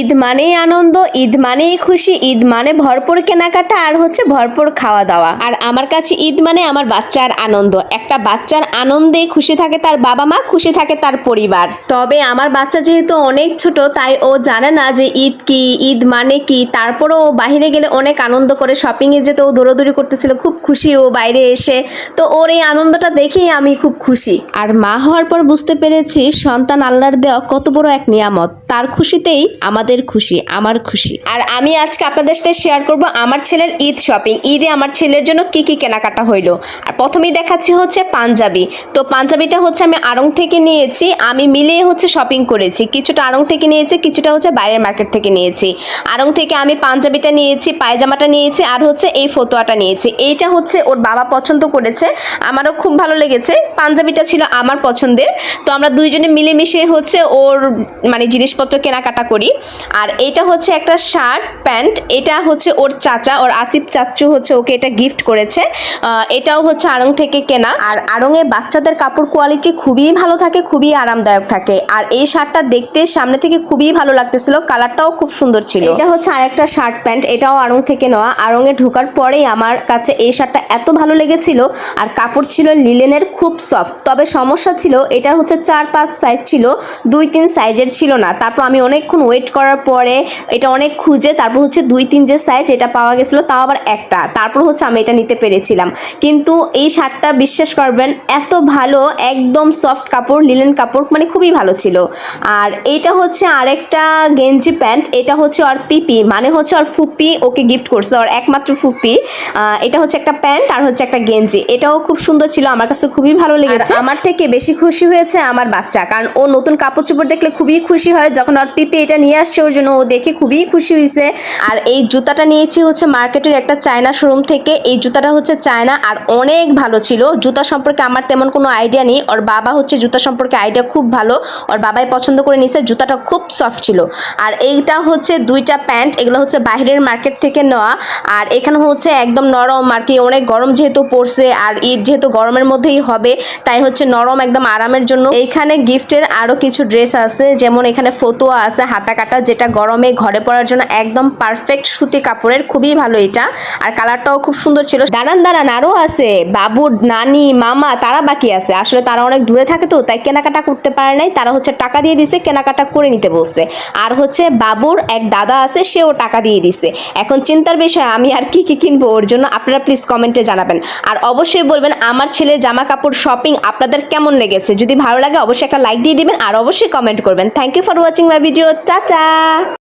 ঈদ মানেই আনন্দ, ঈদ মানেই খুশি, ঈদ মানে ভরপুর কেনাকাটা আর হচ্ছে ভরপুর খাওয়া দাওয়া আর আমার কাছে ঈদ মানে আমার বাচ্চার আনন্দ। একটা বাচ্চার আনন্দে খুশি থাকে তার বাবা মা, খুশি থাকে তার পরিবার। তবে আমার বাচ্চা যেহেতু অনেক ছোট, তাই ও জানে না যে ঈদ কি, ঈদ মানে কি। তারপরও ও বাইরে গেলে অনেক আনন্দ করে। শপিংয়ে যেতে ও দৌড়াদৌড়ি করতেছিল, খুব খুশি ও বাইরে এসে। তো ওর এই আনন্দটা দেখেই আমি খুব খুশি। আর মা হওয়ার পর বুঝতে পেরেছি, সন্তান আল্লাহর দেওয়া কত বড় এক নিয়ামত। তার খুশিতেই আমাদের খুশি, আমার খুশি। আর আমি আজকে আপনাদের সাথে শেয়ার করব আমার ছেলের ঈদ শপিং ঈদে আমার ছেলের জন্য কি কি কেনাকাটা হইল? আর প্রথমেই দেখাচ্ছি হচ্ছে পাঞ্জাবি। তো পাঞ্জাবিটা হচ্ছে আমি আড়ং থেকে নিয়েছি, আমি মিলিয়ে হচ্ছে শপিং করেছি। কিছুটা আড়ং থেকে নিয়েছি, কিছুটা হচ্ছে বাইরের মার্কেট থেকে নিয়েছি। আড়ং থেকে আমি পাঞ্জাবিটা নিয়েছি, পায়জামাটা নিয়েছি, আর হচ্ছে এই ফতোয়াটা নিয়েছি। এইটা হচ্ছে ওর বাবা পছন্দ করেছে, আমারও খুব ভালো লেগেছে। পাঞ্জাবিটা ছিল আমার পছন্দের। তো আমরা দুইজনে মিলেমিশে হচ্ছে ওর মানে জিনিসপত্র কেনাকাটা করি। আর এটা হচ্ছে একটা শার্ট, প্যান্ট। এটা হচ্ছে ওর চাচা, ওর আসিফ চাচু হচ্ছে ওকে এটা গিফট করেছে। এটাও হচ্ছে আড়ং থেকে কেনা। আর আড়ংয়ে বাচ্চাদের কাপড় কোয়ালিটি খুবই ভালো থাকে, খুবই আরামদায়ক থাকে। আর এই শার্টটা দেখতে সামনে থেকে খুবই ভালো লাগতেছিল, কালারটাও খুব সুন্দর ছিল। এটা হচ্ছে আরেকটা শার্ট, প্যান্ট। এটাও আড়ং থেকে নেওয়া। আড়ংয়ে ঢোকার পরেই আমার কাছে এই শার্টটা এত ভালো লেগেছিল। আর কাপড় ছিল লিলেনের খুব সফট তবে সমস্যা ছিল, এটার হচ্ছে চার পাঁচ সাইজ ছিল, দুই তিন সাইজের ছিল না। তারপর আমি অনেকক্ষণ ওয়েট করার পরে এটা অনেক খুঁজে তারপর হচ্ছে দুই তিন যে সাইজ এটা পাওয়া গেছিল তাও আবার একটা। তারপর হচ্ছে আমি এটা নিতে পেরেছিলাম। কিন্তু এই শার্টটা বিশ্বাস করবেন এত ভালো একদম সফট কাপড় লিলেন কাপড় মানে খুবই ভালো ছিল। আর এটা হচ্ছে আরেকটা গেঞ্জি প্যান্ট এটা হচ্ছে ওর পিপি মানে হচ্ছে ওর ফুপি ওকে গিফট করছে ওর একমাত্র ফুপি। এটা হচ্ছে একটা প্যান্ট আর হচ্ছে একটা গেঞ্জি। এটাও খুব সুন্দর ছিল আমার কাছে খুবই ভালো লেগেছে। আমার থেকে বেশি খুশি হয়েছে আমার বাচ্চা কারণ ও নতুন কাপড় চোপড় দেখলে খুবই খুশি হয় যখন ওর পিপি এটা নিয়ে আসছে, ওর জন্য ও দেখে খুবই খুশি হয়েছে আর এই জুতাটা নিয়েছি হচ্ছে মার্কেটের একটা চায়না শোরুম থেকে। এই জুতাটা হচ্ছে চায়না আর অনেক ভালো ছিল। জুতা সম্পর্কে আমার তেমন কোনো আইডিয়া নেই। ওর বাবা হচ্ছে জুতা সম্পর্কে আইডিয়া খুব ভালো। ওর বাবাই পছন্দ করে নিয়েছে জুতাটা খুব সফট ছিল। আর এইটা হচ্ছে দুইটা প্যান্ট এগুলো হচ্ছে বাইরের মার্কেট থেকে নেওয়া। আর এখানে হচ্ছে একদম নরম আর কি, অনেক গরম যেহেতু পড়ছে। আর ঈদ যেহেতু গরমের মধ্যেই হবে, তাই হচ্ছে নরম একদম আরামের জন্য। এইখানে গিফটের আরও কিছু ড্রেস আছে, যেমন এখানে ফতোয়া আছে হাতা যেটা গরমে ঘরে পরার জন্য একদম পারফেক্ট সুতি কাপড়ের, খুবই ভালো এটা। আর কালারটাও খুব সুন্দর ছিল। দাঁড়ান দাঁড়ান আরও আছে। বাবুর নানি, মামা, তারা বাকি আছে। আসলে তারা অনেক দূরে থাকে তো, তাই কেনাকাটা করতে পারে নাই। তারা হচ্ছে টাকা দিয়ে দিছে, কেনাকাটা করে নিতে বলছে। আর হচ্ছে বাবুর এক দাদা আছে, সেও টাকা দিয়ে দিছে। এখন চিন্তার বিষয়, আমি আর কি কি কিনবো ওর জন্য? আপনারা প্লিজ কমেন্টে জানাবেন। আর অবশ্যই বলবেন, আমার ছেলে জামা কাপড় শপিং আপনাদের কেমন লেগেছে? যদি ভালো লাগে, অবশ্যই একটা লাইক দিয়ে দিবেন। আর অবশ্যই কমেন্ট করবেন। Thank you for watching my video চাচা